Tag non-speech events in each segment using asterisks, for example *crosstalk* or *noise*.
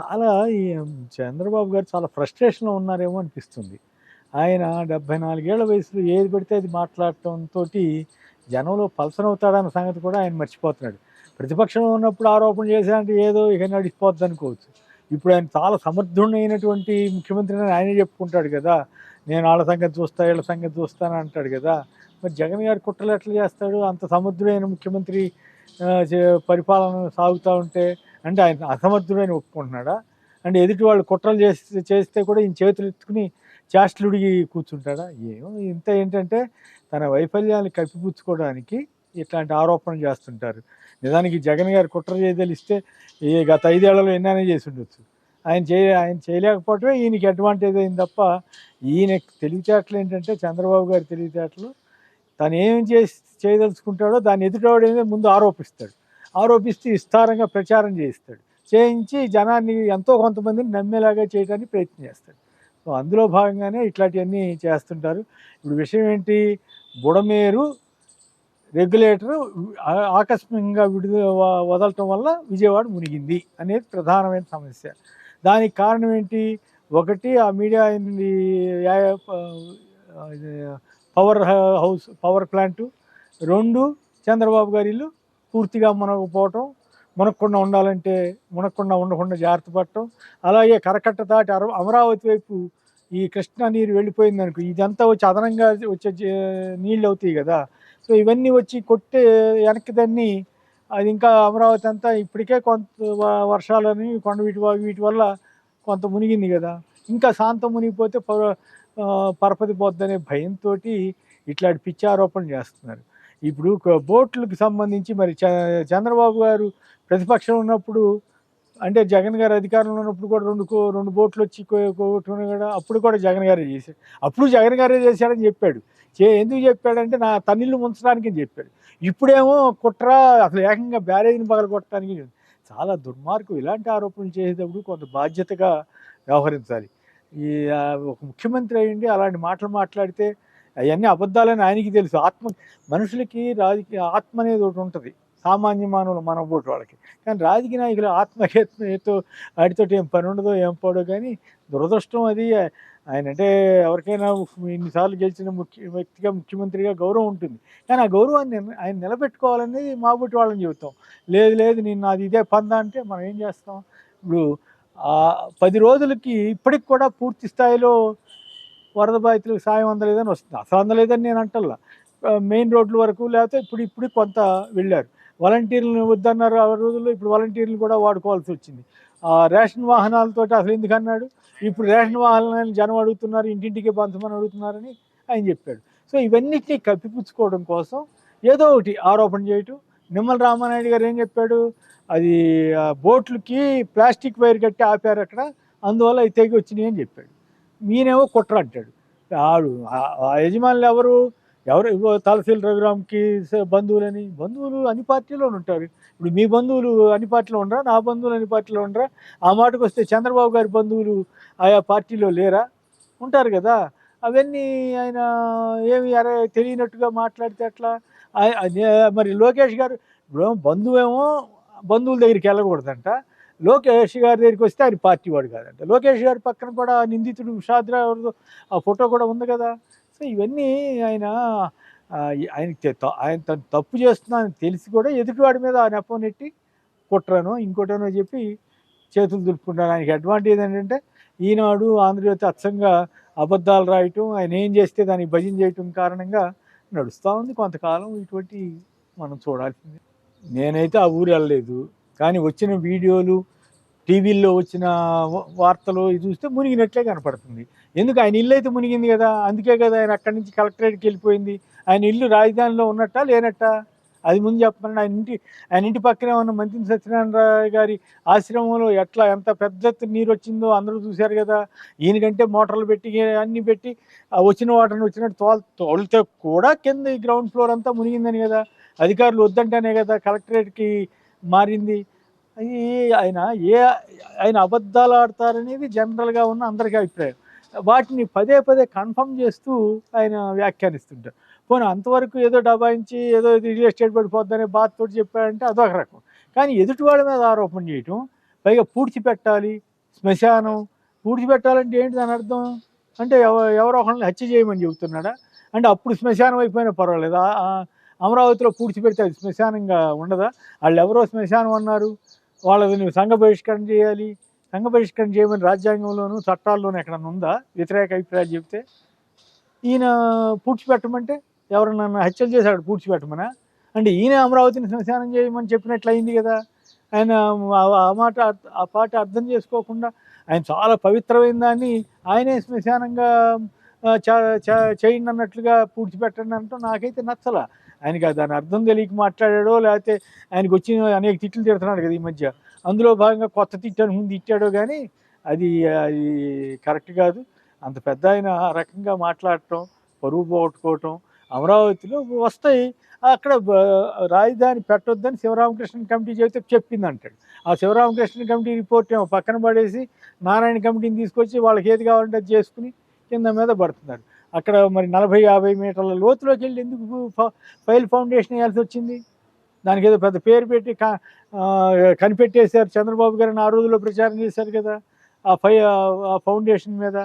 చాలా ఈ చంద్రబాబు గారు చాలా ఫ్రస్ట్రేషన్లో ఉన్నారేమో అనిపిస్తుంది. ఆయన డెబ్భై నాలుగేళ్ళ వయసులో ఏది పెడితే అది మాట్లాడటంతో జనంలో పల్సన్ అవుతాడన్న సంగతి కూడా ఆయన మర్చిపోతున్నాడు. ప్రతిపక్షంలో ఉన్నప్పుడు ఆరోపణ చేశారంటే ఏదో ఇక నడిచిపోద్ది అనుకోవచ్చు. ఇప్పుడు ఆయన చాలా సమర్థుడైనటువంటి ముఖ్యమంత్రి అని ఆయనే చెప్పుకుంటాడు కదా. నేను వాళ్ళ సంగతి చూస్తా వీళ్ళ సంగతి చూస్తాను అంటాడు కదా. మరి జగన్ గారు కుట్రలు ఎట్లా చేస్తాడు? అంత సమర్థుడైన ముఖ్యమంత్రి చే- పరిపాలన సాగుతూ ఉంటే అంటే ఆయన అసమర్థుడని ఒప్పుకుంటున్నాడా? అంటే ఎదుటి వాళ్ళు కుట్రలు చేస్తే చేస్తే కూడా ఈయన చేతులు ఎత్తుకుని చేష్టలుడిగి కూర్చుంటాడా? ఏమో ఇంత ఏంటంటే తన వైఫల్యాన్ని కప్పిపుచ్చుకోవడానికి ఇట్లాంటి ఆరోపణలు చేస్తుంటారు. నిజానికి జగన్ గారు కుట్ర చేయదలిస్తే ఈ గత ఐదేళ్ళలో ఎన్నైనా చేసి ఉండొచ్చు ఆయన చేయ ఆయన చేయలేకపోవటమే ఈయనకి అడ్వాంటేజ్ అయింది తప్ప ఈయన తెలివితేటలు ఏంటంటే చంద్రబాబు గారి తెలివితేటలు తను ఏం చేసి చేయదలుచుకుంటాడో దాన్ని ఎదుటివాడు ముందు ఆరోపిస్తాడు. ఆరోపిస్తూ విస్తారంగా ప్రచారం చేయిస్తాడు. చేయించి జనాన్ని ఎంతో కొంతమందిని నమ్మేలాగా చేయడానికి ప్రయత్నం చేస్తాడు. సో అందులో భాగంగానే ఇట్లాంటివన్నీ చేస్తుంటారు. ఇప్పుడు విషయం ఏంటి? బుడమేరు రెగ్యులేటర్ ఆకస్మికంగా విడుదల వదలటం వల్ల విజయవాడ మునిగింది అనేది ప్రధానమైన సమస్య. దానికి కారణం ఏంటి? ఒకటి ఆ media power house power plant. రెండు చంద్రబాబు గారి ఇల్లు పూర్తిగా మునగపోవటం మునక్కుండా ఉండాలంటే మునక్కుండా ఉండకుండా జాగ్రత్త పడటం. అలాగే కరకట్ట దాటి అర అమరావతి వైపు ఈ కృష్ణా నీరు వెళ్ళిపోయింది అనుకో ఇదంతా వచ్చి అదనంగా వచ్చే నీళ్ళు అవుతాయి కదా. సో ఇవన్నీ వచ్చి కొట్టే వెనక్కి దాన్ని అది ఇంకా అమరావతి అంతా ఇప్పటికే కొంత వ- వర్షాలని కొండ వీటి వీటి వల్ల కొంత మునిగింది కదా. ఇంకా శాంతం మునిగిపోతే పర పరపతి పోద్దనే భయంతో ఇట్లాంటి పిచ్చి ఆరోపణలు చేస్తున్నారు. ఇప్పుడు బోట్లకు సంబంధించి మరి చ- చంద్రబాబు గారు ప్రతిపక్షం ఉన్నప్పుడు అంటే జగన్ గారు అధికారంలో ఉన్నప్పుడు కూడా రెండు కో- రెండు బోట్లు వచ్చి కొట్టుకుని కూడా అప్పుడు కూడా జగన్ గారే చేశాడు అప్పుడు జగన్ గారే చేశాడని చెప్పాడు. చే ఎందుకు చెప్పాడంటే నా తన్నిళ్ళు ముంచడానికి చెప్పాడు. ఇప్పుడేమో కుట్ర అసలు ఏకంగా బ్యారేజ్ని పగల కొట్టడానికి చాలా దుర్మార్గం ఇలాంటి ఆరోపణలు చేసేటప్పుడు కొంత బాధ్యతగా వ్యవహరించాలి. ఈ ఒక ముఖ్యమంత్రి అయ్యండి అలాంటి మాటలు మాట్లాడితే అవన్నీ అబద్ధాలని ఆయనకి తెలుసు. ఆత్మ మనుషులకి రాజకీయ ఆత్మ అనేది ఒకటి ఉంటుంది. సామాన్య మానవులు మన వాళ్ళకి. కానీ రాజకీయ నాయకులు ఆత్మహత్యతో వాటితో ఏం పని ఉండదో ఏం పడదు కానీ దురదృష్టం అది. ఆయన అంటే ఎవరికైనా ఇన్నిసార్లు గెలిచిన ముఖ్య వ్యక్తిగా ముఖ్యమంత్రిగా గౌరవం ఉంటుంది. కానీ ఆ గౌరవాన్ని ఆయన నిలబెట్టుకోవాలనేది మా బుట్టి వాళ్ళని చెబుతాం. లేదు లేదు నేను నాది ఇదే పందా అంటే మనం ఏం చేస్తాం? ఇప్పుడు పది రోజులకి ఇప్పటికి కూడా పూర్తి స్థాయిలో వరద బాధితులకు సాయం అందలేదని వస్తుంది. అసలు అందలేదని నేను అంటల్లా. మెయిన్ రోడ్ల వరకు లేకపోతే ఇప్పుడు ఇప్పుడు కొంత వెళ్ళారు. వాలంటీర్లను వద్దన్నారు ఆ రోజుల్లో ఇప్పుడు వాలంటీర్లు కూడా వాడుకోవాల్సి వచ్చింది. ఆ రేషన్ వాహనాలతో అసలు ఎందుకు అన్నాడు? ఇప్పుడు రేషన్ వాహనాలను జనం అడుగుతున్నారు ఇంటింటికి పంచమని అడుగుతున్నారని ఆయన చెప్పాడు. సో ఇవన్నిటినీ కప్పిపుచ్చుకోవడం కోసం ఏదో ఒకటి ఆరోపణ చేయటం. నిమ్మల రామానాయుడు గారు ఏం చెప్పాడు? అది ఆ, బోట్లకి ప్లాస్టిక్ వైర్ కట్టి ఆపారు అక్కడ అందువల్ల అవి తెగి వచ్చినాయి అని చెప్పాడు. మీనేమో కుట్ర అంటాడు. ఆడు ఆ- యజమానులు ఎవరు? ఎవరు? తలసీల రఘురామ్కి బంధువులని బంధువులు అన్ని పార్టీలో ఉంటారు. ఇప్పుడు మీ బంధువులు అన్ని పార్టీలో ఉండరా? నా బంధువులు అన్ని పార్టీలో ఉండరా? ఆ మాటకు వస్తే చంద్రబాబు గారి బంధువులు ఆయా పార్టీలో లేరా? ఉంటారు కదా. అవన్నీ ఆయన ఏమి అరే తెలియనట్టుగా మాట్లాడితే అట్లా మరి లోకేష్ గారు ఇప్పుడు బంధువేమో బంధువుల దగ్గరికి వెళ్ళకూడదంట. లోకేష్ గారి దగ్గరికి వస్తే ఆయన పార్టీ వాడు కాదంట. లోకేష్ గారి పక్కన కూడా నిందితుడు షాద్రా ఆ ఫోటో కూడా ఉంది కదా. సో ఇవన్నీ ఆయన ఆయన ఆయన తను తప్పు చేస్తున్నానని తెలిసి కూడా ఎదుటివాడి మీద ఆ నెపం నెట్టి కుట్రను ఇంకోటనో చెప్పి చేతులు దులుపుకుంటాను ఆయనకి అడ్వాంటేజ్ ఏంటంటే ఈనాడు ఆంధ్రజ్యోతి అచ్చంగా అబద్ధాలు రాయటం ఆయన ఏం చేస్తే దానికి భజన చేయటం కారణంగా నడుస్తూ ఉంది. కొంతకాలం ఇటువంటి మనం చూడాల్సింది. నేనైతే ఆ ఊరు వెళ్ళలేదు. కానీ వచ్చిన వీడియోలు టీవీల్లో వచ్చిన వార్తలు చూస్తే మునిగినట్లే కనపడుతుంది. ఎందుకు? ఆయన ఇల్లు అయితే మునిగింది కదా. అందుకే కదా ఆయన అక్కడి నుంచి కలెక్టరేట్కి వెళ్ళిపోయింది. ఆయన ఇల్లు రాజధానిలో ఉన్నట్టా లేనట్టా? అది ముందు చెప్పమని ఆయన ఇంటి ఆయన ఇంటి పక్కనే ఉన్న మంత్రి సత్యనారాయణ గారి ఆశ్రమంలో ఎట్లా ఎంత పెద్ద నీరు వచ్చిందో అందరూ చూశారు కదా. ఈయనకంటే మోటార్లు పెట్టి అన్ని పెట్టి వచ్చిన వాటర్ని వచ్చినట్టు తోల్ తోలితే కూడా కింద ఈ గ్రౌండ్ ఫ్లోర్ అంతా మునిగిందని కదా. అధికారులు వద్దంటేనే కదా కలెక్టరేట్కి మారింది. ఈ ఆయన ఏ ఆయన అబద్ధాలు ఆడతారనేది జనరల్గా ఉన్న అందరికీ అభిప్రాయం. వాటిని పదే పదే కన్ఫర్మ్ చేస్తూ ఆయన వ్యాఖ్యానిస్తుంటారు. పోనీ అంతవరకు ఏదో డబాయించి ఏదో రియల్ ఎస్టేట్ పడిపోద్దనే బాధతో చెప్పాడంటే అదొక రకం. కానీ ఎదుటివాడి మీద ఆరోపణ చేయటం పైగా పూడ్చిపెట్టాలి శ్మశానం పూడ్చిపెట్టాలంటే ఏంటి దాని అర్థం? అంటే ఎవ- ఎవరో ఒకరిని హత్య చేయమని చెబుతున్నాడా? అంటే అప్పుడు శ్మశానం అయిపోయినా పర్వాలేదు. అమరావతిలో పూడ్చిపెడితే అది శ్మశానంగా ఉండదా? వాళ్ళు ఎవరో శ్మశానం అన్నారు. వాళ్ళది నువ్వు సంఘ బహిష్కరణ చేయాలి. సంఘ బహిష్కరణ చేయమని రాజ్యాంగంలోనూ చట్టాల్లోనూ ఎక్కడన్నా ఉందా? వ్యతిరేక అభిప్రాయాలు చెప్తే ఈయన పూడ్చిపెట్టమంటే ఎవరన్నా హత్యలు చేశాడు పూడ్చిపెట్టమనా అంటే ఈయన అమరావతిని శ్మశానం చేయమని చెప్పినట్లయింది కదా. ఆయన ఆ- మాట ఆ పాట అర్థం చేసుకోకుండా ఆయన చాలా పవిత్రమైన దాన్ని ఆయనే శ్మశానంగా చ- చ- చేయండి అన్నట్లుగా పూడ్చిపెట్టండి అంటూ నాకైతే నచ్చల. ఆయనకి దాని అర్థం తెలియక మాట్లాడాడో లేకపోతే ఆయనకు వచ్చిన అనేక తిట్లు తిడుతున్నాడు కదా ఈ మధ్య. అందులో భాగంగా కొత్త తిట్టాను ముందు తిట్టాడో కానీ అది అది కరెక్ట్ కాదు. అంత పెద్ద ఆయన ఆ రకంగా మాట్లాడటం పరువు పోగొట్టుకోవటం అమరావతిలో వస్తాయి. అక్కడ రాజధాని పెట్టొద్దని శివరామకృష్ణ కమిటీ చెబితే చెప్పింది అంటాడు ఆ శివరామకృష్ణ కమిటీ రిపోర్ట్ ఏమో పక్కన పడేసి నారాయణ కమిటీని తీసుకొచ్చి వాళ్ళకి ఏది కావాలంటే అది చేసుకుని కింద మీద పడుతున్నాడు అక్కడ మరి నలభై యాభై మీటర్ల లోతులోకి వెళ్ళి ఎందుకు ఫైల్ ఫౌండేషన్ వేయాల్సి వచ్చింది? దానికి ఏదో పెద్ద పేరు పెట్టి కనిపెట్టేశారు చంద్రబాబు గారిని ఆ రోజుల్లో ప్రచారం చేశారు కదా ఆ ఫై ఆ ఫౌండేషన్ మీద.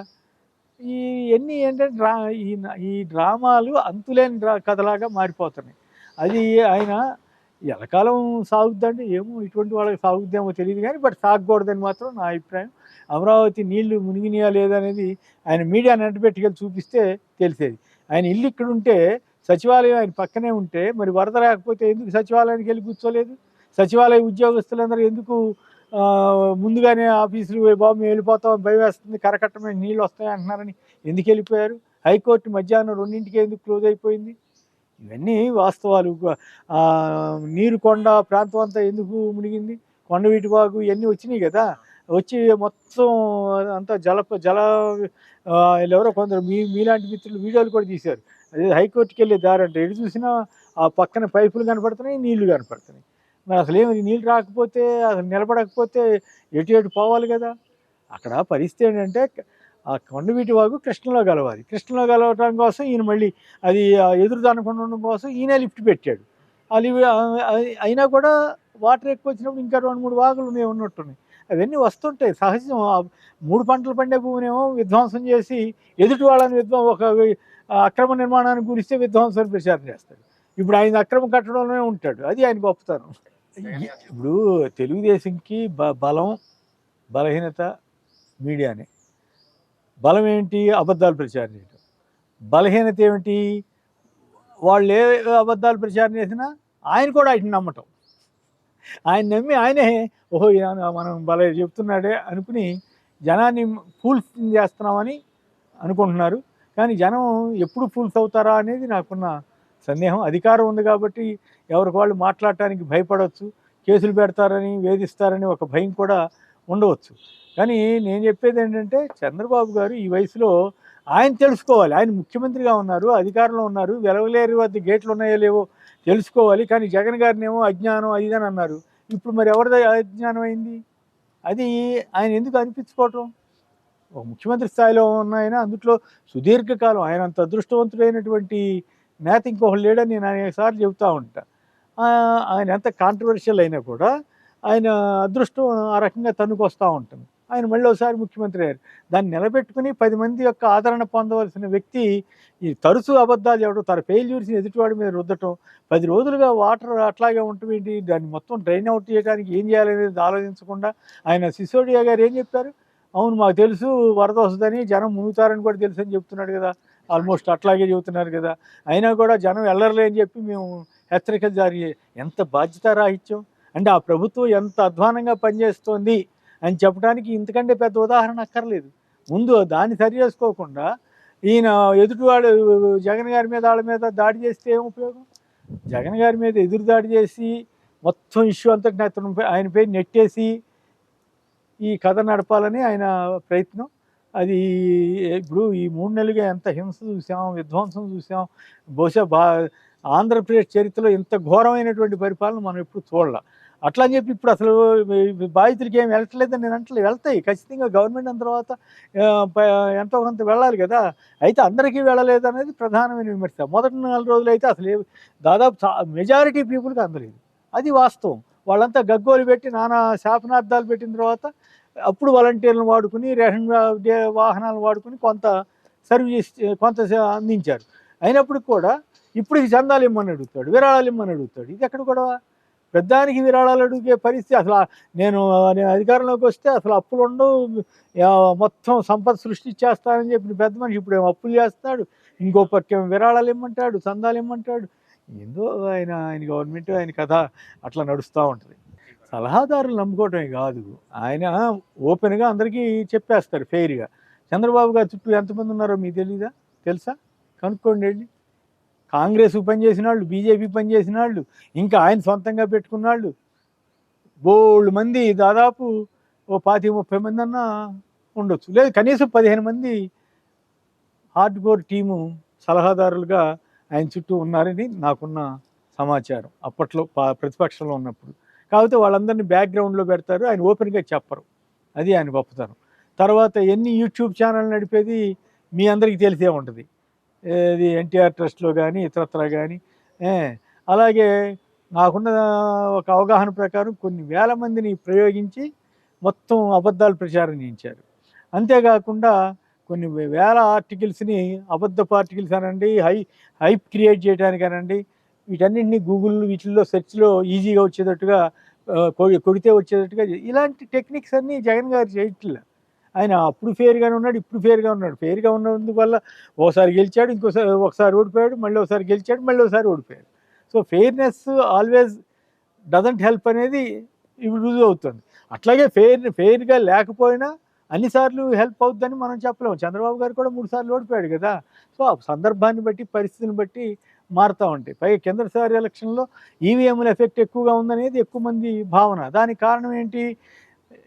ఈ ఎన్ని ఏంటంటే డ్రా ఈ ఈ డ్రామాలు అంతులేని డ్రా కథలాగా మారిపోతున్నాయి. అది ఆయన ఎలకాలం సాగుద్దంటే ఏమో ఇటువంటి వాళ్ళకి సాగుద్దేమో తెలియదు కానీ బట్ సాగకూడదని మాత్రం నా అభిప్రాయం. అమరావతి నీళ్ళు మునిగినాయా లేదనేది ఆయన మీడియా నెట్టబెట్టుకెళ్ళి చూపిస్తే తెలిసేది. ఆయన ఇల్లు ఇక్కడ ఉంటే సచివాలయం ఆయన పక్కనే ఉంటే మరి వరద రాకపోతే ఎందుకు సచివాలయానికి వెళ్ళి కూర్చోలేదు? సచివాలయ ఉద్యోగస్తులందరూ ఎందుకు ముందుగానే ఆఫీసులు బాబు మేము వెళ్ళిపోతాం భయం వేస్తుంది కరకట్టమే నీళ్ళు వస్తాయి అంటున్నారని ఎందుకు వెళ్ళిపోయారు? హైకోర్టు మధ్యాహ్నం రెండింటికి ఎందుకు క్లోజ్ అయిపోయింది? ఇవన్నీ వాస్తవాలు. నీరు కొండ ప్రాంతం అంతా ఎందుకు మునిగింది? కొండవీటి వాగు ఇవన్నీ వచ్చినాయి కదా. వచ్చి మొత్తం అంతా జల జల ఎవరో కొందరు మీ మీలాంటి మిత్రులు వీడియోలు కూడా తీశారు. అదే హైకోర్టుకి వెళ్ళే దారి అంటే ఎటు చూసినా ఆ పక్కన పైపులు కనపడుతున్నాయి నీళ్ళు కనపడుతున్నాయి. మరి అసలు ఏమి నీళ్ళు రాకపోతే అసలు నిలబడకపోతే ఎటు ఎటు పోవాలి కదా? అక్కడ పరిస్థితి ఏంటంటే ఆ కొండవీటి వాగు కృష్ణలో గలవాలి కృష్ణలో గలవటం కోసం ఈయన మళ్ళీ అది ఆ ఎదురు దానకుండా ఉండడం కోసం ఈయనే లిఫ్ట్ పెట్టాడు. అది అయినా కూడా వాటర్ ఎక్కువ వచ్చినప్పుడు ఇంకా రెండు మూడు వాగులు ఉన్నాయి ఉన్నట్టున్నాయి. అవన్నీ వస్తుంటాయి. సహజం. మూడు పంటలు పండే భూమినేమో విధ్వంసం చేసి ఎదుటి వాళ్ళని విధ్వం ఒక అక్రమ నిర్మాణానికి గురిస్తే విధ్వంసం ప్రచారం చేస్తాడు. ఇప్పుడు ఆయన అక్రమ కట్టడంలోనే ఉంటాడు. అది ఆయన గొప్పతనం. ఇప్పుడు తెలుగుదేశంకి బ బలం బలహీనత మీడియానే. బలం ఏంటి? అబద్ధాలు ప్రచారం చేయడం బలహీనత ఏమిటి? వాళ్ళు ఏ అబద్ధాలు ప్రచారం చేసినా ఆయన కూడా ఆయన నమ్మటం. ఆయన నమ్మి ఆయనే ఓహో మనం భలే చెప్తున్నాడే అనుకుని జనాన్ని ఫూల్స్ చేస్తున్నామని అనుకుంటున్నారు. కానీ జనం ఎప్పుడు ఫూల్స్ అవుతారా అనేది నాకున్న సందేహం. అధికారం ఉంది కాబట్టి ఎవరికి వాళ్ళు మాట్లాడటానికి భయపడవచ్చు కేసులు పెడతారని వేధిస్తారని ఒక భయం కూడా ఉండవచ్చు. కానీ నేను చెప్పేది ఏంటంటే చంద్రబాబు గారు ఈ వయసులో ఆయన తెలుసుకోవాలి. ఆయన ముఖ్యమంత్రిగా ఉన్నారు అధికారంలో ఉన్నారు. వెలవలేరు వద్ద గేట్లు ఉన్నాయో లేవో తెలుసుకోవాలి. కానీ జగన్ గారిని ఏమో అజ్ఞానం అది అని అన్నారు. ఇప్పుడు మరి ఎవరిది అజ్ఞానం అయింది? అది ఆయన ఎందుకు అనిపించుకోవటం? ఒక ముఖ్యమంత్రి స్థాయిలో ఉన్న ఆయన అందుట్లో సుదీర్ఘకాలం ఆయన అంత అదృష్టవంతుడైనటువంటి నేత ఇంకొకరు లేడని నేను అనేకసార్లు చెబుతూ ఉంటా. ఆయన ఎంత కాంట్రవర్షియల్ అయినా కూడా ఆయన అదృష్టం ఆ రకంగా తన్నుకు వస్తూ ఉంటుంది. ఆయన మళ్ళీ ఒకసారి ముఖ్యమంత్రి అయ్యారు. దాన్ని నిలబెట్టుకుని పది మంది యొక్క ఆదరణ పొందవలసిన వ్యక్తి ఈ తరచు అబద్ధాలు చెప్పడం తన ఫెయిల్యూర్స్ని ఎదుటివాడి మీద రుద్దటం పది రోజులుగా వాటర్ అట్లాగే ఉంటుంది ఏంటి దాన్ని మొత్తం డ్రైన్ అవుట్ చేయడానికి ఏం చేయాలనేది ఆలోచించకుండా ఆయన సిసోడియా గారు ఏం చెప్పారు? అవును మాకు తెలుసు వరద వస్తుందని జనం మునుగుతారని కూడా తెలుసు అని చెప్తున్నాడు కదా. ఆల్మోస్ట్ అట్లాగే చెబుతున్నారు కదా. అయినా కూడా జనం వెళ్ళరలే అని చెప్పి మేము హెచ్చరికలు జారీ ఎంత బాధ్యతారాహిత్యం? అంటే ఆ ప్రభుత్వం ఎంత అధ్వానంగా పనిచేస్తోంది? అని చెప్పడానికి ఇంతకంటే పెద్ద ఉదాహరణ అక్కర్లేదు. ముందు దాన్ని సరి చేసుకోకుండా ఈయన ఎదుటివాడు జగన్ గారి మీద వాళ్ళ మీద దాడి చేస్తే ఏం ఉపయోగం? జగన్ గారి మీద ఎదురు దాడి చేసి మొత్తం ఇష్యూ అంతటి అతను ఆయనపై నెట్టేసి ఈ కథ నడపాలని ఆయన ప్రయత్నం. అది ఇప్పుడు ఈ మూడు నెలలుగా ఎంత హింస చూసాం విధ్వంసం చూసాం. బహుశా బా ఆంధ్రప్రదేశ్ చరిత్రలో ఇంత ఘోరమైనటువంటి పరిపాలన మనం ఎప్పుడు చూడాల. అట్లా అని చెప్పి ఇప్పుడు అసలు బాధితులకి ఏం వెళ్ళట్లేదని నేను అంటే వెళ్తాయి. ఖచ్చితంగా గవర్నమెంట్ అంత తర్వాత ఎంతో కొంత వెళ్ళాలి కదా. అయితే అందరికీ వెళ్ళలేదు అనేది ప్రధానమైన విమర్శ. మొదటి నాలుగు రోజులు అయితే అసలు దాదాపు మెజారిటీ పీపుల్కి అందలేదు. అది వాస్తవం. వాళ్ళంతా గగ్గోలు పెట్టి నానా శాపనార్థాలు పెట్టిన తర్వాత అప్పుడు వాలంటీర్లను వాడుకుని రేషన్ వాహనాలు వాడుకుని కొంత సర్వీస్ కొంత సే- అందించారు. అయినప్పటికి కూడా ఇప్పుడు చందాలు ఇమ్మని అడుగుతాడు విరాళాలు ఇమ్మని అడుగుతాడు. ఇది ఎక్కడ కూడా పెద్దానికి విరాళాలు అడిగే పరిస్థితి అసలు నేను నేను అధికారంలోకి వస్తే అసలు అప్పులు ఉండవు. మొత్తం సంపద సృష్టించేస్తానని చెప్పిన పెద్ద మనిషి ఇప్పుడు ఏమో అప్పులు చేస్తాడు ఇంకో పక్కేమో విరాళాలు ఇమ్మంటాడు? చందాలు ఇమ్మంటాడు? ఏందో ఆయన ఆయన గవర్నమెంట్ ఆయన కథ అట్లా నడుస్తూ ఉంటుంది. సలహాదారులు నమ్ముకోవటమే కాదు. ఆయన ఓపెన్గా అందరికీ చెప్పేస్తారు ఫెయిర్గా చంద్రబాబు గారి చుట్టూ ఎంతమంది ఉన్నారో మీకు తెలీదా? తెలుసా? కనుక్కోండి వెళ్ళి. కాంగ్రెస్ పనిచేసిన వాళ్ళు బీజేపీ పనిచేసిన వాళ్ళు ఇంకా ఆయన సొంతంగా పెట్టుకున్న వాళ్ళు బోల్డ్ మంది దాదాపు ఓ పాతి ముప్పై మంది అన్నా ఉండొచ్చు. లేదు కనీసం పదిహేను మంది హార్డ్ కోర్ టీము సలహాదారులుగా ఆయన చుట్టూ ఉన్నారని నాకున్న సమాచారం అప్పట్లో పా- ప్రతిపక్షంలో ఉన్నప్పుడు. కాకపోతే వాళ్ళందరినీ బ్యాక్గ్రౌండ్లో పెడతారు ఆయన ఓపెన్గా చెప్పరు. అది ఆయన గొప్పతనం. తర్వాత ఎన్ని యూట్యూబ్ ఛానల్ నడిపేది మీ అందరికీ తెలిసే ఉంటుంది. ఇది ఎన్టీఆర్ ట్రస్ట్లో కానీ ఇతరత్ర కానీ అలాగే నాకున్న ఒక అవగాహన ప్రకారం కొన్ని వేల మందిని ప్రయోగించి మొత్తం అబద్ధాలు ప్రచారం చేయించారు. అంతేకాకుండా కొన్ని వేల ఆర్టికల్స్ని అబద్ధపు ఆర్టికల్స్ అనండి హై హైప్ క్రియేట్ చేయడానికనండి వీటన్నింటినీ గూగుల్ వీటిల్లో సెర్చ్లో ఈజీగా వచ్చేటట్టుగా కొ- కొడితే వచ్చేటట్టుగా ఇలాంటి టెక్నిక్స్ అన్నీ జగన్ గారు చేయట్లేదు ఆయన అప్పుడు ఫేర్గానే ఉన్నాడు ఇప్పుడు ఫేర్గా ఉన్నాడు. ఫేర్గా ఉన్నందువల్ల ఒకసారి గెలిచాడు ఇంకోసారి ఒకసారి ఓడిపోయాడు మళ్ళీ ఒకసారి గెలిచాడు మళ్ళీ ఒకసారి ఓడిపోయాడు. So fairness always doesn't help అనేది ఇప్పుడు రుజువు అవుతుంది. అట్లాగే ఫెయిర్ ఫెయిర్గా లేకపోయినా అన్నిసార్లు హెల్ప్ అవుతుందని మనం చెప్పలేము. చంద్రబాబు గారు కూడా మూడు సార్లు ఓడిపోయాడు కదా. సో ఆ సందర్భాన్ని బట్టి పరిస్థితిని బట్టి మారుతూ ఉంటాయి. పైగా కిందసారి ఎలక్షన్లో ఈవీఎంల ఎఫెక్ట్ ఎక్కువగా ఉందనేది ఎక్కువ మంది భావన. దానికి కారణం ఏంటి?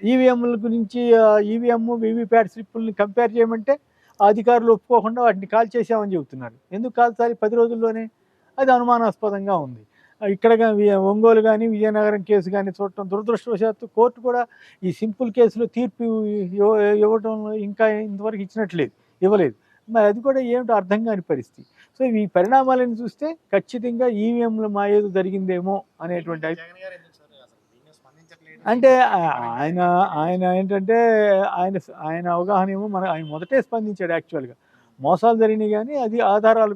ఈవీఎంల గురించి ఈవీఎం వీవీప్యాట్ స్లిప్పుల్ని కంపేర్ చేయమంటే అధికారులు ఒప్పుకోకుండా వాటిని కాల్ చేసామని చెబుతున్నారు. ఎందుకు కాల్చాలి? పది రోజుల్లోనే అది అనుమానాస్పదంగా ఉంది. ఇక్కడ వి- ఒంగోలు కానీ విజయనగరం కేసు కానీ చూడటం దురదృష్టవశాత్తు కోర్టు కూడా ఈ సింపుల్ కేసులో తీర్పు ఇవ్వటం ఇంకా ఇంతవరకు ఇచ్చినట్లేదు ఇవ్వలేదు. మరి అది కూడా ఏమిటో అర్థం కాని పరిస్థితి? సో ఈ పరిణామాలను చూస్తే ఖచ్చితంగా ఈవీఎంల ఏదో జరిగిందేమో అనేటువంటి అభి- జగన్ గారు ఎందుకు సార్ అసలు దీన్ని స్పందించట్లేదు అంటే ఆయన ఆయన ఏంటంటే ఆయన ఆయన అవగాహన ఏమో మన ఆయన మొదటే స్పందించాడు యాక్చువల్గా. మోసాలు జరిగినాయి కానీ అది ఆధారాలు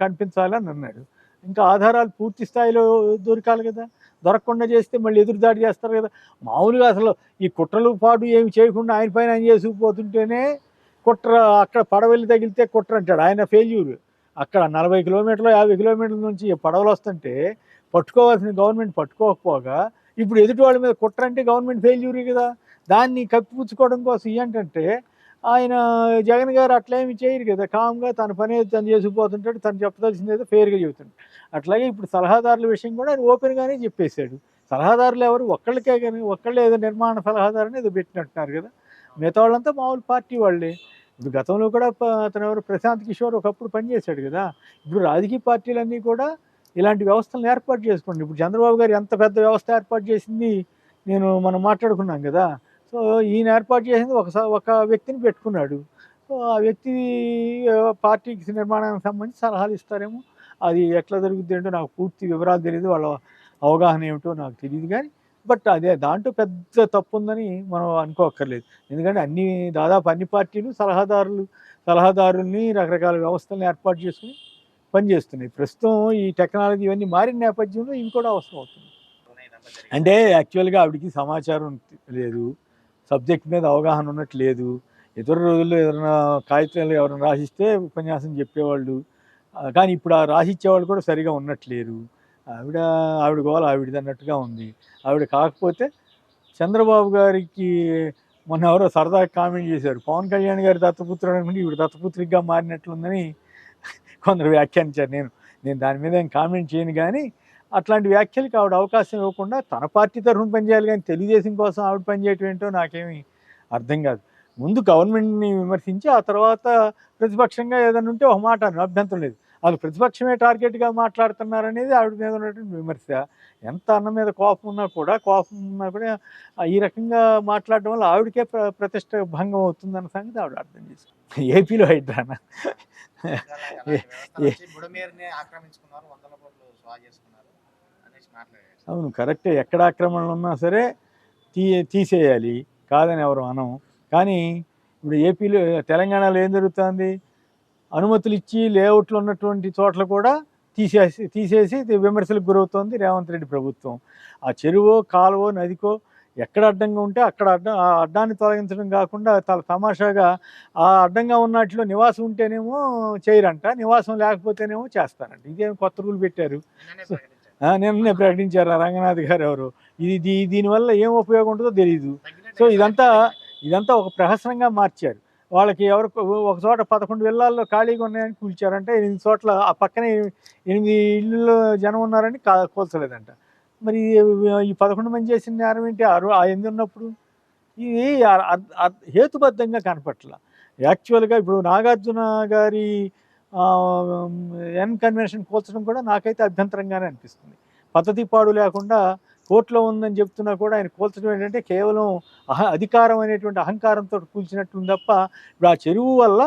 కనిపించాలని అన్నాడు. ఇంకా ఆధారాలు పూర్తి స్థాయిలో దొరకాలి కదా. దొరకకుండా చేస్తే మళ్ళీ ఎదురుదాడి చేస్తారు కదా. మామూలుగా అసలు ఈ కుట్రలు పాటు ఏమి చేయకుండా ఆయన పైన ఆయన చేసుకుపోతుంటేనే కుట్ర అక్కడ పడవలు తగిలితే కుట్ర అంటాడు. ఆయన ఫెయిల్యూర్. అక్కడ నలభై కిలోమీటర్లు యాభై కిలోమీటర్ల నుంచి పడవలు వస్తుంటే పట్టుకోవాల్సిన గవర్నమెంట్ పట్టుకోకపోగా ఇప్పుడు ఎదుటి వాళ్ళ మీద కుట్ర అంటే గవర్నమెంట్ ఫెయిల్యూరే కదా. దాన్ని కప్పిపుచ్చుకోవడం కోసం ఏంటంటే ఆయన జగన్ గారు అట్లేమి చేయరు కదా. కామ్గా తన పని తను చేసుకుపోతుంటాడు తను చెప్పదలసింది ఏదో ఫేర్గా చెబుతుంటాడు. అట్లాగే ఇప్పుడు సలహాదారుల విషయం కూడా ఆయన ఓపెన్గానే చెప్పేశాడు. సలహాదారులు ఎవరు? ఒక్కళ్ళకే కానీ ఒక్కళ్ళే ఏదో నిర్మాణ సలహాదారుని ఏదో పెట్టినట్టున్నారు కదా. మిగతా వాళ్ళంతా మామూలు పార్టీ వాళ్ళే. ఇప్పుడు గతంలో కూడా అతను ఎవరు? ప్రశాంత్ కిషోర్ ఒకప్పుడు పనిచేశాడు కదా. ఇప్పుడు రాజకీయ పార్టీలన్నీ కూడా ఇలాంటి వ్యవస్థలను ఏర్పాటు చేసుకోండి. ఇప్పుడు చంద్రబాబు గారు ఎంత పెద్ద వ్యవస్థ ఏర్పాటు చేసింది నేను మనం మాట్లాడుకున్నాం కదా. సో ఈయన ఏర్పాటు చేసింది ఒక ఒక వ్యక్తిని పెట్టుకున్నాడు. సో ఆ వ్యక్తి పార్టీకి నిర్మాణానికి సంబంధించి సలహాలు ఇస్తారేమో. అది ఎట్లా జరుగుద్ది ఏంటో నాకు పూర్తి వివరాలు తెలియదు వాళ్ళ అవగాహన ఏమిటో నాకు తెలియదు కానీ బట్ అదే దాంట్లో పెద్ద తప్పు ఉందని మనం అనుకోక్కర్లేదు. ఎందుకంటే అన్ని దాదాపు అన్ని పార్టీలు సలహాదారులు సలహాదారుల్ని రకరకాల వ్యవస్థలను ఏర్పాటు చేసుకుని పనిచేస్తున్నాయి. ప్రస్తుతం ఈ టెక్నాలజీ ఇవన్నీ మారిన నేపథ్యంలో ఇవి కూడా అవసరం అవుతుంది. అంటే యాక్చువల్గా ఆవిడకి సమాచారం లేదు. సబ్జెక్ట్ మీద అవగాహన ఉన్నట్టు లేదు. ఇతర రోజుల్లో ఏదైనా కాగితాలు ఎవరైనా రాసిస్తే ఉపన్యాసం చెప్పేవాళ్ళు. కానీ ఇప్పుడు ఆ రాసిచ్చేవాళ్ళు కూడా సరిగా ఉన్నట్లేరు ఆవిడ ఆవిడ గోల ఆవిడది అన్నట్టుగా ఉంది. ఆవిడ కాకపోతే చంద్రబాబు గారికి మొన్న ఎవరో సరదాగా కామెంట్ చేశారు. పవన్ కళ్యాణ్ గారి దత్తపుత్రుడు అనుకుంటే ఈవిడ దత్తపుత్రిగా మారినట్లుందని కొందరు వ్యాఖ్యానించారు నేను నేను దాని మీద ఏం కామెంట్ చేయను కానీ అట్లాంటి వ్యాఖ్యలకు ఆవిడ అవకాశం ఇవ్వకుండా తన పార్టీ తరఫున పనిచేయాలి కానీ తెలుగుదేశం కోసం ఆవిడ పనిచేయటం ఏంటో నాకేమీ అర్థం కాదు. ముందు గవర్నమెంట్ని విమర్శించి ఆ తర్వాత ప్రతిపక్షంగా ఏదైనా ఉంటే ఒక మాట అభ్యంతరం లేదు. వాళ్ళు ప్రతిపక్షమే టార్గెట్గా మాట్లాడుతున్నారనేది ఆవిడ మీద ఉన్నటువంటి విమర్శ. ఎంత అన్న మీద కోపం ఉన్నా కూడా కోపం ఉన్నా కూడా ఈ రకంగా మాట్లాడడం వల్ల ఆవిడకే ప్ర ప్రతిష్ట భంగం అవుతుందన్న సంగతి ఆవిడ అర్థం చేసుకుంది. ఏపీలో మాట్లాడారు. అవును కరెక్టే. ఎక్కడ ఆక్రమణలు ఉన్నా సరే తీ తీసేయాలి. కాదని ఎవరు అనం కానీ ఇప్పుడు ఏపీలో తెలంగాణలో ఏం జరుగుతుంది? అనుమతులు ఇచ్చి లేఅవుట్లు ఉన్నటువంటి చోట్ల కూడా తీసేసి తీసేసి విమర్శలకు గురవుతోంది రేవంత్ రెడ్డి ప్రభుత్వం. ఆ చెరువో కాలువో నదికో ఎక్కడ అడ్డంగా ఉంటే అక్కడ అడ్డం ఆ అడ్డాన్ని తొలగించడం కాకుండా చాలా తమాషాగా ఆ అడ్డంగా ఉన్నట్లో నివాసం ఉంటేనేమో చేయరంట నివాసం లేకపోతేనేమో చేస్తారంట. ఇదేం కొత్త రూల్ పెట్టారు? నిన్ననే ప్రకటించారు. రంగనాథ్ గారు ఎవరు? ఇది దీ- దీనివల్ల ఏం ఉపయోగం ఉంటుందో తెలియదు సో ఇదంతా-. ఇదంతా ఒక ప్రహసనంగా మార్చారు. వాళ్ళకి ఎవరు ఒక చోట పదకొండు విల్లాల్లో ఖాళీగా ఉన్నాయని కూల్చారంటే ఎనిమిది చోట్ల ఆ పక్కనే ఎనిమిది ఇళ్ళు జనం ఉన్నారని కా కూల్చలేదంట. మరి ఈ పదకొండు మంది చేసిన నేరం ఏంటి? ఆరు ఆ ఎనిమిది ఉన్నప్పుడు? ఇది హేతుబద్ధంగా కనపట్ల. యాక్చువల్గా ఇప్పుడు నాగార్జున గారి ఎన్ కన్వెన్షన్ కూల్చడం కూడా నాకైతే అభ్యంతరంగానే అనిపిస్తుంది. పద్ధతి పాడు లేకుండా కోర్టులో ఉందని చెప్తున్నా కూడా ఆయన కూల్చడం ఏంటంటే కేవలం అహ అధికారం అనేటువంటి అహంకారంతో కూల్చినట్టుంది తప్ప ఇప్పుడు ఆ చెరువు వల్ల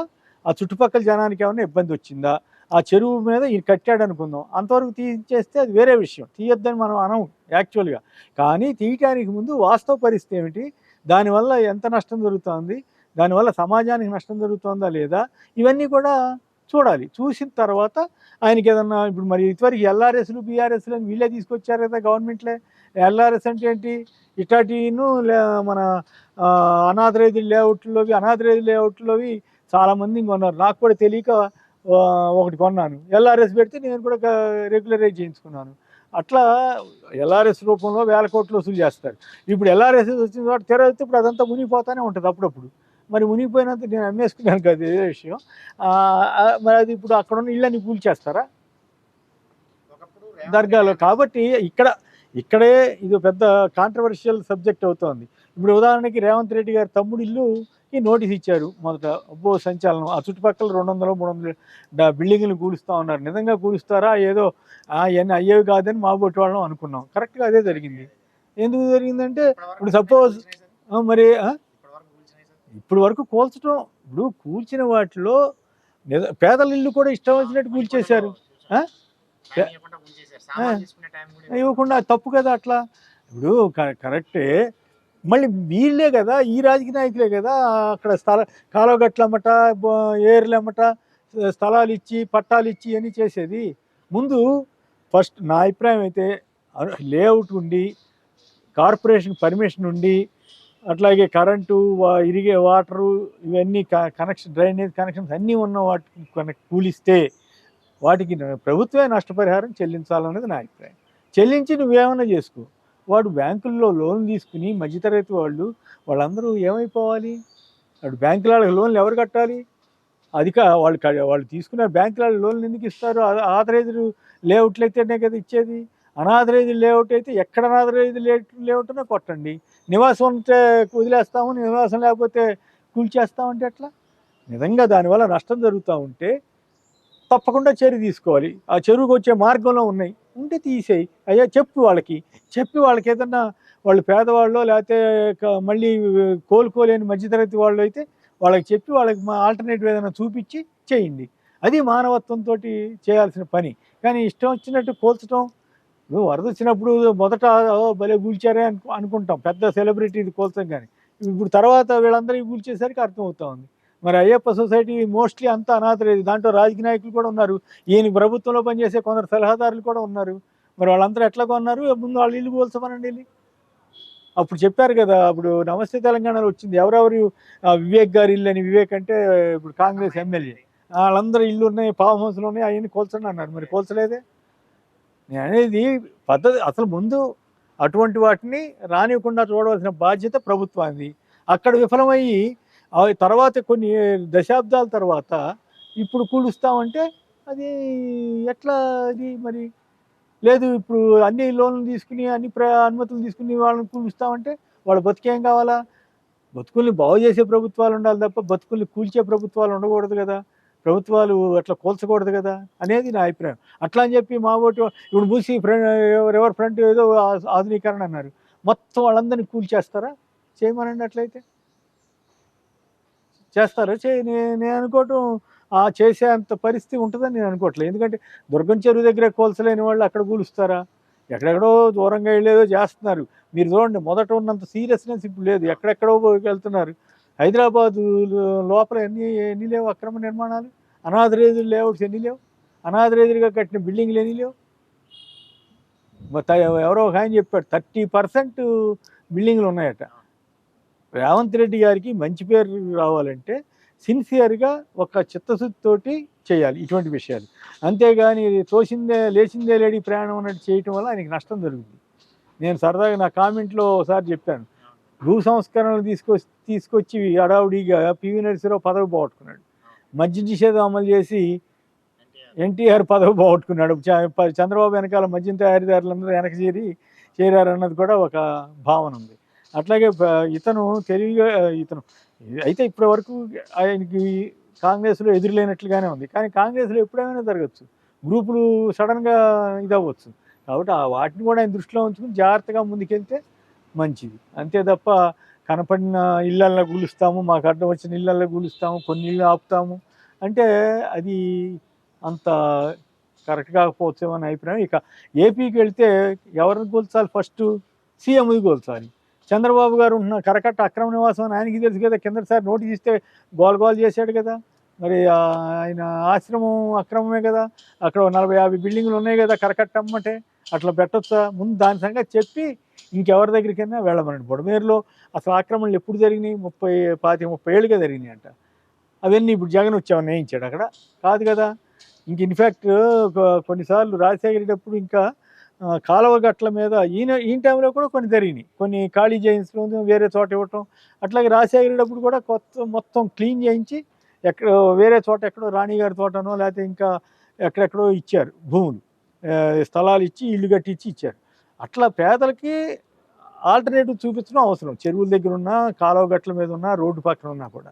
ఆ చుట్టుపక్కల జనానికి ఏమైనా ఇబ్బంది వచ్చిందా? ఆ చెరువు మీద ఈయన కట్టాడు అనుకుందాం. అంతవరకు తీసేస్తే అది వేరే విషయం. తీయొద్దని మనం అనం యాక్చువల్గా. కానీ తీయటానికి ముందు వాస్తవ పరిస్థితి ఏమిటి? దానివల్ల ఎంత నష్టం జరుగుతోంది? దానివల్ల సమాజానికి నష్టం జరుగుతుందా లేదా? ఇవన్నీ కూడా చూడాలి. చూసిన తర్వాత ఆయనకి ఏదన్నా ఇప్పుడు మరి ఇదివరకు ఎల్ఆర్ఎస్లు బీఆర్ఎస్లు అని వీళ్ళే తీసుకొచ్చారు కదా గవర్నమెంట్లే. ఎల్ఆర్ఎస్ అంటే ఏంటి? ఇటాటీను లే మన అనాథరైజు లేఅవుట్లోవి అనాథరైజు లేఅవుట్లోవి చాలామంది కొన్నారు. నాకు కూడా తెలియక ఒకటి కొన్నాను. ఎల్ఆర్ఎస్ పెడితే నేను కూడా రెగ్యులరైజ్ చేయించుకున్నాను. అట్లా ఎల్ఆర్ఎస్ రూపంలో వేల కోట్లు వసూలు చేస్తారు. ఇప్పుడు ఎల్ఆర్ఎస్ వచ్చిన తర్వాత తెరవితే ఇప్పుడు అదంతా మునిగిపోతానే ఉంటుంది అప్పుడప్పుడు. మరి మునిగిపోయినంత నేను అమ్మేసుకున్నాను కదా ఇదే విషయం. మరి అది ఇప్పుడు అక్కడ ఉన్న ఇళ్ళని కూల్చేస్తారా దర్గాలో కాబట్టి ఇక్కడ ఇక్కడే ఇది పెద్ద కాంట్రవర్షియల్ సబ్జెక్ట్ అవుతోంది. ఇప్పుడు ఉదాహరణకి రేవంత్ రెడ్డి గారి తమ్ముడు ఇల్లుకి నోటీస్ ఇచ్చారు మొదట అబ్బో సంచలనం. ఆ చుట్టుపక్కల రెండు వందలు మూడు వందలు బిల్డింగ్లు కూలుస్తూ ఉన్నారు. నిజంగా కూలుస్తారా? ఏదో అవన్నీ అయ్యేవి కాదని మా వాళ్ళం అనుకున్నాం. కరెక్ట్గా అదే జరిగింది. ఎందుకు జరిగిందంటే ఇప్పుడు సపోజ్ మరి ఇప్పుడు వరకు కూల్చడం ఇప్పుడు కూల్చిన వాటిలో పేదల ఇల్లు కూడా ఇష్టం వచ్చినట్టు కూల్చేశారు. ఇవ్వకుండా తప్పు కదా అట్లా? ఇప్పుడు కరెక్టే. మళ్ళీ వీళ్ళే కదా ఈ రాజకీయ నాయకులే కదా అక్కడ స్థల కాలువగట్లమ్మట ఏర్లమ్మట స్థలాలు ఇచ్చి పట్టాలు ఇచ్చి అని చేసేది. ముందు ఫస్ట్ నా అభిప్రాయం అయితే లేఅవుట్ ఉండి కార్పొరేషన్ పర్మిషన్ ఉండి అట్లాగే కరెంటు వా- ఇరిగే వాటరు ఇవన్నీ కనెక్షన్ డ్రైనేజ్ కనెక్షన్స్ అన్నీ ఉన్న వాటికి కూలిస్తే వాటికి ప్రభుత్వమే నష్టపరిహారం చెల్లించాలన్నది నా అభిప్రాయం. చెల్లించి నువ్వేమైనా చేసుకో. వాడు బ్యాంకుల్లో లోన్ తీసుకుని మధ్యతరగతి వాళ్ళు వాళ్ళందరూ ఏమైపోవాలి? వాడు బ్యాంకుల వాళ్ళకి లోన్లు ఎవరు కట్టాలి? అది కా వాళ్ళు వాళ్ళు తీసుకున్న బ్యాంకుల లోన్లు ఎందుకు ఇస్తారు? ఆథరైజ్డ్ లేఅవుట్లు అయితేనే కదా ఇచ్చేది. అనాథరైజ్డ్ లేఅవుట్ అయితే ఎక్కడ అనాథరైజ్డ్ లేఅవుట్ ఉన్నా కొట్టండి. నివాసం ఉంటే వదిలేస్తాము నివాసం లేకపోతే కూల్చేస్తామంటే ఎట్లా? నిజంగా దానివల్ల నష్టం జరుగుతూ ఉంటే తప్పకుండా చర్య తీసుకోవాలి. ఆ చెరువుకు వచ్చే మార్గంలో ఉన్నాయి. ఉంటే తీసేయి. అయ్యా చెప్పు వాళ్ళకి. చెప్పి వాళ్ళకి ఏదన్నా వాళ్ళు పేదవాళ్ళు లేకపోతే మళ్ళీ కోలుకోలేని మధ్యతరగతి వాళ్ళు అయితే వాళ్ళకి చెప్పి వాళ్ళకి మా ఆల్టర్నేటివ్ ఏదైనా చూపించి చేయండి. అది మానవత్వంతో చేయాల్సిన పని. కానీ ఇష్టం వచ్చినట్టు కోల్చడం నువ్వు వరద వచ్చినప్పుడు మొదట భలే కూల్చారే అనుకుంటాం. పెద్ద సెలబ్రిటీ ఇది కానీ. ఇప్పుడు తర్వాత వీళ్ళందరికీ కూల్చేసరికి అర్థమవుతా ఉంది. మరి అయ్యప్ప సొసైటీ మోస్ట్లీ అంతా అనాథలేదు దాంట్లో రాజకీయ నాయకులు కూడా ఉన్నారు. ఈయన ప్రభుత్వంలో పనిచేసే కొందరు సలహాదారులు కూడా ఉన్నారు. మరి వాళ్ళందరూ ఎట్లా కొన్నారు? ముందు వాళ్ళు ఇల్లు పోల్చమనండి వెళ్ళి అప్పుడు చెప్పారు కదా అప్పుడు నమస్తే తెలంగాణలో వచ్చింది. ఎవరెవరు వివేక్ గారి ఇల్లు అని. వివేక్ అంటే ఇప్పుడు కాంగ్రెస్ ఎమ్మెల్యే. వాళ్ళందరూ ఇల్లు ఉన్నాయి ఫామ్ హౌస్లు ఉన్నాయి అవన్నీ కోల్చండి అన్నారు. మరి కోల్చలేదే? నేను అనేది పద్ధతి అసలు ముందు అటువంటి వాటిని రానివ్వకుండా చూడవలసిన బాధ్యత ప్రభుత్వానికి అక్కడ విఫలమయ్యి ఆ తర్వాత కొన్ని దశాబ్దాల తర్వాత ఇప్పుడు కూలుస్తామంటే అది ఎట్లా అది మరి? లేదు ఇప్పుడు అన్ని లోన్లు తీసుకుని అన్ని ప్ర అనుమతులు తీసుకుని వాళ్ళని కూలుస్తామంటే వాళ్ళ బతికేం కావాలా? బతుకుల్ని బాగు చేసే ప్రభుత్వాలు ఉండాలి తప్ప బతుకుల్ని కూల్చే ప్రభుత్వాలు ఉండకూడదు కదా. ప్రభుత్వాలు అట్లా కూల్చకూడదు కదా అనేది నా అభిప్రాయం. అట్లా అని చెప్పి మా ఓటు ఇప్పుడు మూసి ఫ్రంట్ రివర్ ఫ్రంట్ ఏదో ఆధునీకరణ అన్నారు. మొత్తం వాళ్ళందరినీ కూల్చేస్తారా? చేయమనండి అట్లయితే. చేస్తారా. చే నే- నేను అనుకోవటం ఆ చేసే అంత పరిస్థితి ఉంటుందని నేను అనుకోవట్లేదు. ఎందుకంటే దుర్గం చెరువు దగ్గర కోల్చలేని వాళ్ళు అక్కడ కూలుస్తారా? ఎక్కడెక్కడో దూరంగా వెళ్ళేదో చేస్తున్నారు. మీరు చూడండి మొదట ఉన్నంత సీరియస్నెస్ ఇప్పుడు లేదు. ఎక్కడెక్కడో వెళ్తున్నారు. హైదరాబాద్ లోపల ఎన్ని ఎన్ని లేవు అక్రమ నిర్మాణాలు? అనాథరేజులు లేఅవుట్స్ ఎన్ని లేవు? అనాథరేజులుగా కట్టిన బిల్డింగ్లు ఎన్ని లేవు? ఎవరో ఒక ఆయన చెప్పాడు థర్టీ పర్సెంట్ బిల్డింగ్లు ఉన్నాయట. రేవంత్ రెడ్డి గారికి మంచి పేరు రావాలంటే సిన్సియర్గా ఒక చిత్తశుద్ధితోటి చేయాలి ఇటువంటి విషయాలు. అంతేగాని తోసిందే లేచిందే లేడి ప్రయాణం అన్నట్టు చేయటం వల్ల ఆయనకి నష్టం జరుగుతుంది నేను సరదాగా నా కామెంట్లో ఒకసారి చెప్పాను. భూ సంస్కరణలు తీసుకొచ్చి తీసుకొచ్చి అడావుడిగా పివి నరసింహరావు పదవి పోగొట్టుకున్నాడు. మద్య నిషేధం అమలు చేసి ఎన్టీఆర్ పదవి పోగొట్టుకున్నాడు. చ- చంద్రబాబు వెనకాల మద్యం తయారీదారులందరూ వెనక చేరి చేరారన్నది కూడా ఒక భావన ఉంది. అట్లాగే ఇతను తెలివిగా ఇతను అయితే ఇప్పటి వరకు ఆయనకి కాంగ్రెస్లో ఎదురులేనట్లుగానే ఉంది. కానీ కాంగ్రెస్లో ఎప్పుడైనా జరగచ్చు. గ్రూపులు సడన్గా ఇదవ్వచ్చు. కాబట్టి ఆ వాటిని కూడా ఆయన దృష్టిలో ఉంచుకుని జాగ్రత్తగా ముందుకెళ్తే మంచిది. అంతే తప్ప కనపడిన ఇళ్ళల్లో కూలుస్తాము మాకు అడ్డం వచ్చిన ఇళ్ళల్లో కూలుస్తాము కొన్ని ఇళ్ళు ఆపుతాము. అంటే అది అంత కరెక్ట్ కాకపోవచ్చేమో అభిప్రాయం. ఇక ఏపీకి వెళ్తే ఎవరిని కూల్చాలి? ఫస్ట్ సీఎంది కూల్చాలి. చంద్రబాబు గారు ఉన్న కరకట్ట అక్రమ నివాసం అని ఆయనకి తెలుసు కదా కిందసారి నోటీస్ ఇస్తే గోల్ గోల్ చేశాడు కదా. మరి ఆయన ఆశ్రమం అక్రమమే కదా. అక్కడ నలభై యాభై బిల్డింగ్లు ఉన్నాయి కదా కరకట్ట అమ్మంటే అట్లా పెట్టొచ్చా? ముందు దాని సంగతి చెప్పి ఇంకెవరి దగ్గరికైనా వెళ్ళమనండి. బుడమేరులో అసలు ఆక్రమణలు ఎప్పుడు జరిగినాయి? ముప్పై పాతి ముప్పై ఏళ్ళుగా జరిగినాయి అంట. అవన్నీ ఇప్పుడు జగన్ వచ్చామని వేయించాడు అక్కడ? కాదు కదా. ఇంక ఇన్ఫ్యాక్ట్ కొన్నిసార్లు రాజశేఖర్ అప్పుడు ఇంకా కాలువ గట్ల మీద ఈయన ఈ టైంలో కూడా కొన్ని జరిగినాయి. కొన్ని ఖాళీ చేయించడం వేరే చోట ఇవ్వటం. అట్లాగే రాజశేఖరేటప్పుడు కూడా కొత్త మొత్తం క్లీన్ చేయించి ఎక్కడ వేరే చోట ఎక్కడో రాణిగారి తోటనో లేకపోతే ఇంకా ఎక్కడెక్కడో ఇచ్చారు భూములు. స్థలాలు ఇచ్చి ఇల్లు కట్టించి ఇచ్చారు. అట్లా పేదలకి ఆల్టర్నేటివ్ చూపించడం అవసరం. చెరువుల దగ్గర ఉన్నా కాలువ గట్ల మీద ఉన్నా రోడ్డు పక్కన ఉన్నా కూడా.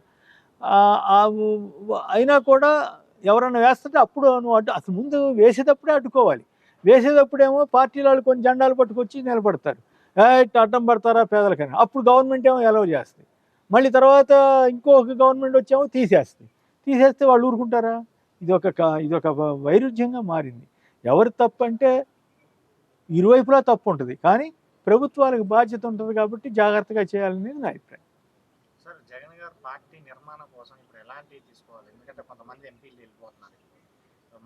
అయినా కూడా ఎవరైనా వేస్తుంటే అప్పుడు నువ్వు అడ్డు అసలు ముందు వేసేటప్పుడే అడ్డుకోవాలి. వేసేటప్పుడేమో పార్టీల వాళ్ళు కొన్ని జెండాలు పట్టుకొచ్చి నిలబడతారు. అడ్డం పడతారా పేదలకని. అప్పుడు గవర్నమెంట్ ఏమో ఎలవ్ చేస్తుంది. మళ్ళీ తర్వాత ఇంకొక గవర్నమెంట్ వచ్చేమో తీసేస్తుంది. తీసేస్తే వాళ్ళు ఊరుకుంటారా? ఇది ఒక ఇది ఒక వ- వైరుధ్యంగా మారింది. ఎవరి తప్పు అంటే ఇరువైపులా తప్పు ఉంటుంది. కానీ ప్రభుత్వాలకు బాధ్యత ఉంటుంది కాబట్టి జాగ్రత్తగా చేయాలనేది నా అభిప్రాయం. సార్ జగన్ గారు పార్టీ నిర్మాణం కోసం ఇప్పుడు ఎలాంటివి తీసుకోవాలి? ఎందుకంటే కొంతమంది ఎంపీలు వెళ్ళిపోతున్నారు.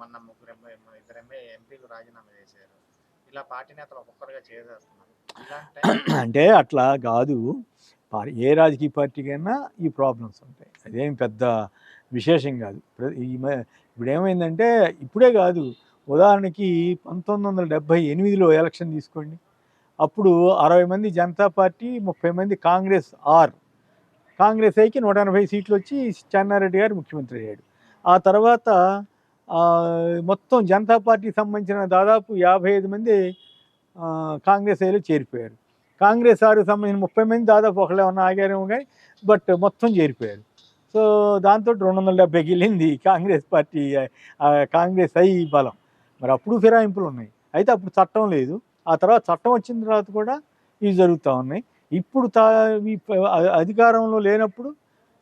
మొన్న ముగ్గురు ఇద్దరు ఎంపీలు రాజీనామా చేశారు. ఇలా పార్టీ నేతలు ఒక్కొక్కరుగా చేసేస్తున్నారు. *clears throat* అంటే అట్లా కాదు. ఏ రాజకీయ పార్టీకైనా ఈ ప్రాబ్లమ్స్ ఉంటాయి. అదేం పెద్ద విశేషం కాదు. ఇప్పుడు ఏమైందంటే ఇప్పుడే కాదు. ఉదాహరణకి పంతొమ్మిది వందల డెబ్భై ఎనిమిదిలో ఎలక్షన్ తీసుకోండి. అప్పుడు అరవై మంది జనతా పార్టీ ముప్పై మంది కాంగ్రెస్ ఆర్. కాంగ్రెస్ అయికి నూట ఎనభై సీట్లు వచ్చి చెన్నారెడ్డి గారు ముఖ్యమంత్రి అయ్యాడు. ఆ తర్వాత మొత్తం జనతా పార్టీకి సంబంధించిన దాదాపు యాభై ఐదు మంది కాంగ్రెస్ అయిలో చేరిపోయారు. కాంగ్రెస్ వారికి సంబంధించిన ముప్పై మంది దాదాపు ఒకళ్ళే ఉన్న ఆగారేమో కానీ బట్ మొత్తం చేరిపోయారు. సో దాంతో రెండు వందల డెబ్బై గెలింది కాంగ్రెస్ పార్టీ కాంగ్రెస్ అయి బలం. మరి అప్పుడు ఫిరాయింపులు ఉన్నాయి. అయితే అప్పుడు చట్టం లేదు. ఆ తర్వాత చట్టం వచ్చిన తర్వాత కూడా ఇవి జరుగుతూ ఉన్నాయి. ఇప్పుడు తా అధికారంలో లేనప్పుడు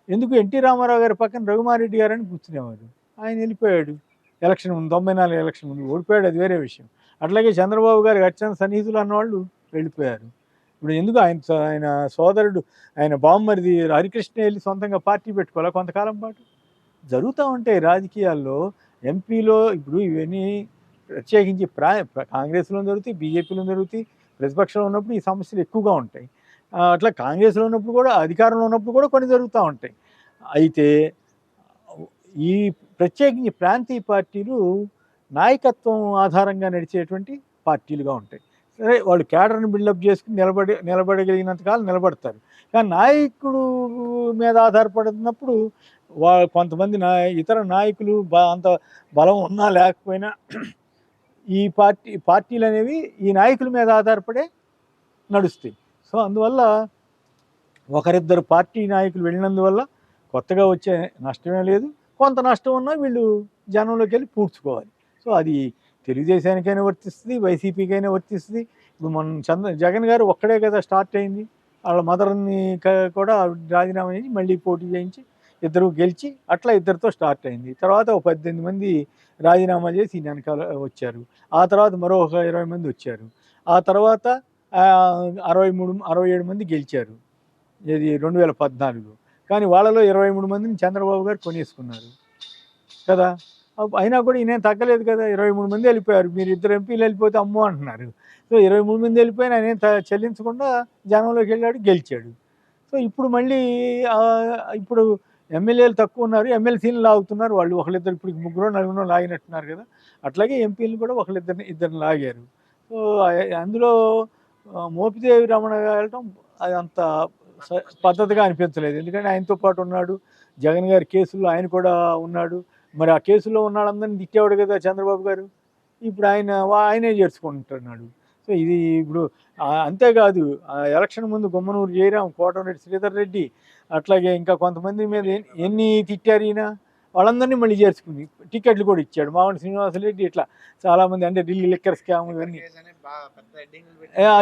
ఎందుకు ఎన్టీ రామారావు గారి పక్కన రఘుమారెడ్డి గారని కూర్చునేవారు? ఆయన వెళ్ళిపోయాడు. ఎలక్షన్ ముందు తొంభై నాలుగు ఎలక్షన్ ముందు ఓడిపోయాడు అది వేరే విషయం. అట్లాగే చంద్రబాబు గారి అత్యంత సన్నిహితులు అన్నవాళ్ళు వెళ్ళిపోయారు. ఇప్పుడు ఎందుకు ఆయన ఆయన సోదరుడు ఆయన బామ్మరిది హరికృష్ణ వెళ్ళి సొంతంగా పార్టీ పెట్టుకోవాలి కొంతకాలం పాటు? జరుగుతూ ఉంటాయి రాజకీయాల్లో ఎంపీలో ఇప్పుడు ఇవన్నీ ప్రత్యేకించి ప్రా కాంగ్రెస్లో జరుగుతాయి బీజేపీలో జరుగుతాయి ప్రతిపక్షంలో ఉన్నప్పుడు ఈ సమస్యలు ఎక్కువగా ఉంటాయి. అట్లా కాంగ్రెస్లో ఉన్నప్పుడు కూడా అధికారంలో ఉన్నప్పుడు కూడా కొన్ని జరుగుతూ ఉంటాయి. అయితే ఈ ప్రత్యేకించి ప్రాంతీయ పార్టీలు నాయకత్వం ఆధారంగా నడిచేటువంటి పార్టీలుగా ఉంటాయి. సరే వాళ్ళు క్యాడర్ని బిల్డప్ చేసుకుని నిలబడి నిలబడగలిగినంతకాలం నిలబడతారు. కానీ నాయకుడు మీద ఆధారపడుతున్నప్పుడు వా కొంతమంది నా ఇతర నాయకులు అంత బలం ఉన్నా లేకపోయినా ఈ పార్టీ పార్టీలు అనేవి ఈ నాయకుల మీద ఆధారపడే నడుస్తాయి. సో అందువల్ల ఒకరిద్దరు పార్టీ నాయకులు వెళ్ళినందువల్ల కొత్తగా వచ్చే నష్టమే లేదు. కొంత నష్టం ఉన్నా వీళ్ళు జనంలోకి వెళ్ళి పూడ్చుకోవాలి. సో అది తెలుగుదేశానికైనా వర్తిస్తుంది వైసీపీకైనా వర్తిస్తుంది. ఇప్పుడు మనం చంద్ర జగన్ గారు ఒక్కడే కదా స్టార్ట్ అయింది. వాళ్ళ మదర్ని కూడా రాజీనామా చేసి మళ్ళీ పోటీ చేయించి ఇద్దరు గెలిచి అట్లా ఇద్దరితో స్టార్ట్ అయింది. తర్వాత ఒక పద్దెనిమిది మంది రాజీనామా చేసి వెనకాల వచ్చారు. ఆ తర్వాత మరో ఒక ఇరవై మంది వచ్చారు. ఆ తర్వాత అరవై మూడు అరవై ఏడు మంది గెలిచారు. ఇది రెండు వేల పద్నాలుగు. కానీ వాళ్ళలో ఇరవై మూడు మందిని చంద్రబాబు గారు కొనేసుకున్నారు. కదా? అయినా కూడా ఈయన తగ్గలేదు కదా? ఇరవై మూడు మంది వెళ్ళిపోయారు. మీరు ఇద్దరు ఎంపీలు వెళ్ళిపోతే అమ్మో అంటున్నారు. సో ఇరవై మూడు మంది వెళ్ళిపోయిన ఆయన త- చెల్లించకుండా జనంలోకి వెళ్ళాడు గెలిచాడు. సో ఇప్పుడు మళ్ళీ ఇప్పుడు ఎమ్మెల్యేలు తక్కువ ఉన్నారు ఎమ్మెల్సీలు లాగుతున్నారు. వాళ్ళు ఒకళ్ళిద్దరు ఇప్పుడు ముగ్గురు నలుగురు లాగినట్టున్నారు కదా? అట్లాగే ఎంపీలు కూడా ఒకళ్ళిద్దరిని ఇద్దరిని లాగారు. సో అందులో మోపిదేవి రమణ వెళ్ళటం అది అంత పద్ధతిగా అనిపించలేదు. ఎందుకంటే ఆయనతో పాటు ఉన్నాడు. జగన్ గారి కేసుల్లో ఆయన కూడా ఉన్నాడు. మరి ఆ కేసులో ఉన్నాడందరినీ తిట్టేవాడు కదా చంద్రబాబు గారు? ఇప్పుడు ఆయన వా- ఆయనే చేర్చుకుంటున్నాడు. సో ఇది ఇప్పుడు అంతేకాదు ఆ ఎలక్షన్ ముందు గుమ్మనూరు జయరాం కోటమిరెడ్డి శ్రీధర్ రెడ్డి అట్లాగే ఇంకా కొంతమంది మీద ఎన్ని తిట్టారు ఈయన? వాళ్ళందరినీ మళ్ళీ చేర్చుకుంది. టికెట్లు కూడా ఇచ్చాడు. మామూలు శ్రీనివాసరెడ్డి ఇట్లా చాలామంది అంటే ఢిల్లీ లిక్కర్ స్కామ్ ఇవన్నీ.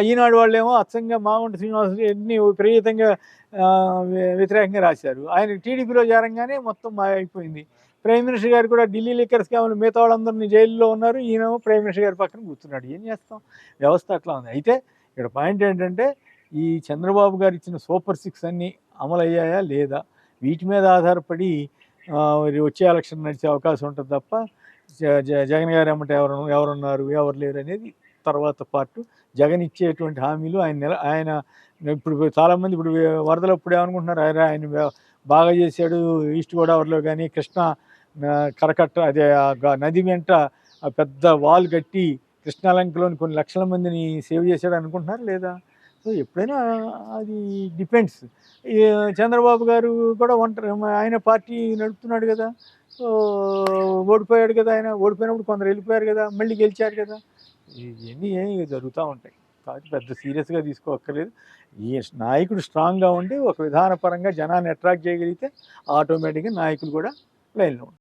ఈనాడు వాళ్ళేమో అచ్చంగా మాగుంట శ్రీనివాసరెడ్డిని వ్య- వ్యతిరేకంగా రాశారు. ఆయన టీడీపీలో చేరంగానే మొత్తం అయిపోయింది. ప్రైమ్ మినిస్టర్ గారు కూడా ఢిల్లీ లిక్కర్ స్కామ్లు మిగతా వాళ్ళందరినీ జైల్లో ఉన్నారు. ఈయనేమో ప్రైమ్ మినిస్టర్ గారి పక్కన కూర్చున్నాడు. ఏం చేస్తాం? వ్యవస్థ అట్లా ఉంది. అయితే ఇక్కడ పాయింట్ ఏంటంటే ఈ చంద్రబాబు గారు ఇచ్చిన సూపర్ సిక్స్ అన్నీ అమలు అయ్యాయా లేదా? వీటి మీద ఆధారపడి మరి వచ్చే ఎలక్షన్ నడిచే అవకాశం ఉంటుంది తప్ప జ- జగన్ గారు ఏమంటే ఎవరు ఎవరున్నారు ఎవరు లేరు అనేది తర్వాత పార్ట్ జగన్ ఇచ్చేటువంటి హామీలు ఆయన నెల ఆయన ఇప్పుడు చాలామంది ఇప్పుడు వరదలు ఇప్పుడు ఏమనుకుంటున్నారు? ఆయన ఆయన బాగా చేశాడు ఈస్ట్ గోదావరిలో కానీ కృష్ణ కరకట్ట అదే గ- నది వెంట పెద్ద వాల్ కట్టి కృష్ణాలంకలోని కొన్ని లక్షల మందిని సేవ్ చేశాడు అనుకుంటున్నారు లేదా? సో ఎప్పుడైనా అది డిపెండ్స్. చంద్రబాబు గారు కూడా ఒంటరి ఆయన పార్టీ నడుపుతున్నాడు కదా. సో ఓడిపోయాడు కదా ఆయన. ఓడిపోయినప్పుడు కొందరు వెళ్ళిపోయారు కదా. మళ్ళీ గెలిచారు కదా. ఇవన్నీ ఏమి జరుగుతూ ఉంటాయి. కాబట్టి పెద్ద సీరియస్గా తీసుకోక్కర్లేదు. ఈ నాయకుడు స్ట్రాంగ్గా ఉండి ఒక విధానపరంగా జనాన్ని అట్రాక్ట్ చేయగలిగితే ఆటోమేటిక్గా నాయకులు కూడా లైన్లో ఉంటారు.